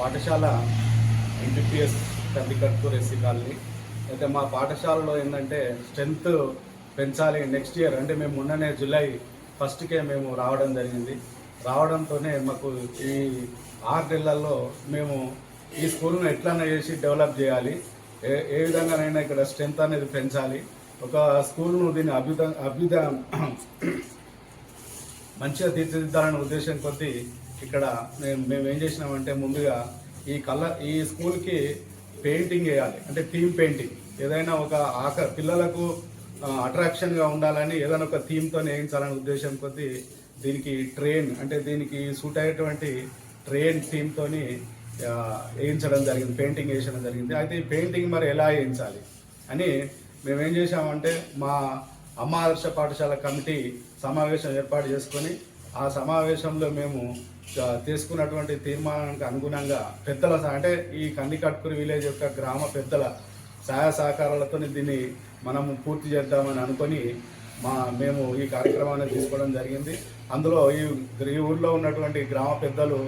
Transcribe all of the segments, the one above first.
పాఠశాల NTPS కందికట్పూర్ SC colony. అయితే మా పాఠశాలలో ఏంటంటే స్ట్రెంత్ పెంచాలి. నెక్స్ట్ ఇయర్ అంటే మేము మొన్ననే జూలై ఫస్ట్కే మేము రావడం జరిగింది. రావడంతోనే మాకు ఈ ఆరు నెలల్లో మేము ఈ స్కూల్ను ఎట్లన్నా చేసి డెవలప్ చేయాలి. ఏ ఏ విధంగానైనా ఇక్కడ స్ట్రెంత్ అనేది పెంచాలి. ఒక స్కూల్ను దీన్ని అభ్యుద అభ్యుద మంచిగా తీర్చిదిద్దాలనే ఉద్దేశం కొద్దీ ఇక్కడ మేము మేము ఏం చేసినామంటే ముందుగా ఈ కలర్ ఈ స్కూల్కి పెయింటింగ్ వేయాలి. అంటే థీమ్ పెయింటింగ్. ఏదైనా ఒక ఆక పిల్లలకు అట్రాక్షన్గా ఉండాలని ఏదైనా ఒక థీమ్తో వేయించాలనే ఉద్దేశం కొద్దీ దీనికి ట్రైన్ అంటే దీనికి సూట్ అయ్యేటువంటి ట్రైన్ థీమ్తోని వేయించడం జరిగింది పెయింటింగ్ వేయడం జరిగింది. అయితే ఈ పెయింటింగ్ మరి ఎలా వేయించాలి అని మేమేం చేసామంటే చేశామంటే మా అమ్మ ఆదర్శ పాఠశాల కమిటీ సమావేశం ఏర్పాటు చేసుకొని ఆ సమావేశంలో మేము తీసుకున్నటువంటి తీర్మానానికి అనుగుణంగా పెద్దల అంటే ఈ కందికట్కూరి విలేజ్ యొక్క గ్రామ పెద్దల సహాయ సహకారాలతో దీన్ని మనము పూర్తి చేద్దామని అనుకొని మా మేము ఈ కార్యక్రమాన్ని తీసుకోవడం జరిగింది. అందులో ఈ ఈ ఊర్లో ఉన్నటువంటి గ్రామ పెద్దలు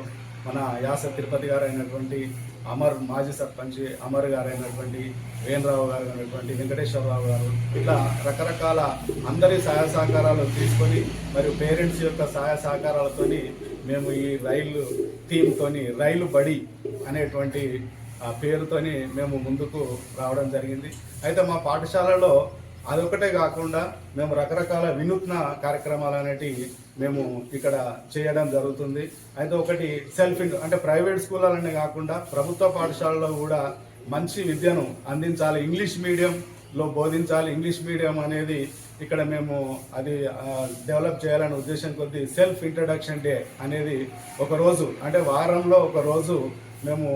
మన యాస తిరుపతి గారు అయినటువంటి అమర్ మాజీ సర్పంచ్ అమర్ గారు అయినటువంటి వేణరావు గారు అయినటువంటి వెంకటేశ్వరరావు గారు ఇట్లా రకరకాల అందరి సహాయ సహకారాలు తీసుకొని మరియు పేరెంట్స్ యొక్క సహాయ సహకారాలతోని మేము ఈ రైలు థీమ్తోని రైలు బడి అనేటువంటి ఆ పేరుతోని మేము ముందుకు రావడం జరిగింది. అయితే మా పాఠశాలలో అదొకటే కాకుండా మేము రకరకాల వినూత్న కార్యక్రమాలు అనేటివి మేము ఇక్కడ చేయడం జరుగుతుంది. అయితే ఒకటి సెల్ఫ్ ఇన్ అంటే ప్రైవేట్ స్కూళ్ళనే కాకుండా ప్రభుత్వ పాఠశాలలో కూడా మంచి విద్యను అందించాలి. ఇంగ్లీష్ మీడియం లో బోధించాలి. ఇంగ్లీష్ మీడియం అనేది ఇక్కడ మేము అది డెవలప్ చేయాలనే ఉద్దేశం కొద్దీ సెల్ఫ్ ఇంట్రడక్షన్ డే అనేది ఒక రోజు అంటే వారంలో ఒక రోజు మేము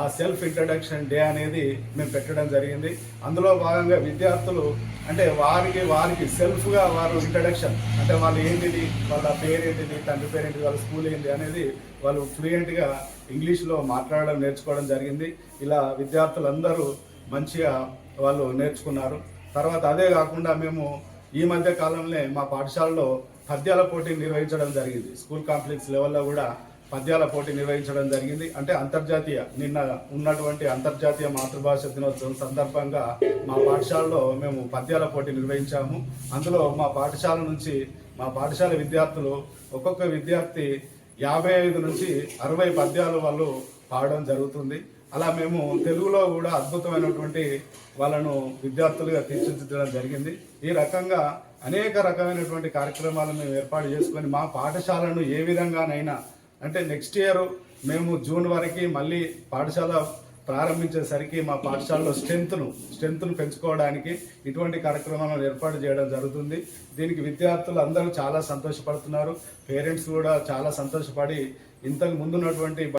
ఆ సెల్ఫ్ ఇంట్రడక్షన్ డే అనేది మేము పెట్టడం జరిగింది. అందులో భాగంగా విద్యార్థులు అంటే వారికి వారికి సెల్ఫ్గా వారు ఇంట్రడక్షన్ అంటే వాళ్ళు ఏంటిది వాళ్ళ పేరేంటిది తండ్రి పేరేంటిది వాళ్ళ స్కూల్ ఏంటి అనేది వాళ్ళు ఫ్లూయెంట్గా ఇంగ్లీష్లో మాట్లాడడం నేర్చుకోవడం జరిగింది. ఇలా విద్యార్థులందరూ మంచిగా వాళ్ళు నేర్చుకున్నారు. తర్వాత అదే కాకుండా మేము ఈ మధ్య కాలంలో మా పాఠశాలలో పద్యాల పోటీ నిర్వహించడం జరిగింది. స్కూల్ కాంప్లెక్స్ లెవెల్లో కూడా పద్యాల పోటీ నిర్వహించడం జరిగింది. అంటే అంతర్జాతీయ నిన్న ఉన్నటువంటి అంతర్జాతీయ మాతృభాష దినోత్సవం సందర్భంగా మా పాఠశాలలో మేము పద్యాల పోటీ నిర్వహించాము. అందులో మా పాఠశాల నుంచి మా పాఠశాల విద్యార్థులు ఒక్కొక్క విద్యార్థి యాభై ఐదు నుంచి అరవై పద్యాలు వాళ్ళు పాడడం జరుగుతుంది. అలా మేము తెలుగులో కూడా అద్భుతమైనటువంటి వాళ్ళను విద్యార్థులుగా తీర్చిదిద్దడం జరిగింది. ఈ రకంగా అనేక రకమైనటువంటి కార్యక్రమాలు మేము ఏర్పాటు చేసుకొని మా పాఠశాలను ఏ విధంగానైనా అంటే నెక్స్ట్ ఇయర్ మేము జూన్ వరకు మళ్ళీ పాఠశాల ప్రారంభించేసరికి మా పాఠశాలలో స్ట్రెంత్ను స్ట్రెంత్ను పెంచుకోవడానికి ఇటువంటి కార్యక్రమాలను ఏర్పాటు చేయడం జరుగుతుంది. దీనికి విద్యార్థులు అందరూ చాలా సంతోషపడుతున్నారు. పేరెంట్స్ కూడా చాలా సంతోషపడి ఇంతకు ముందున్నటువంటి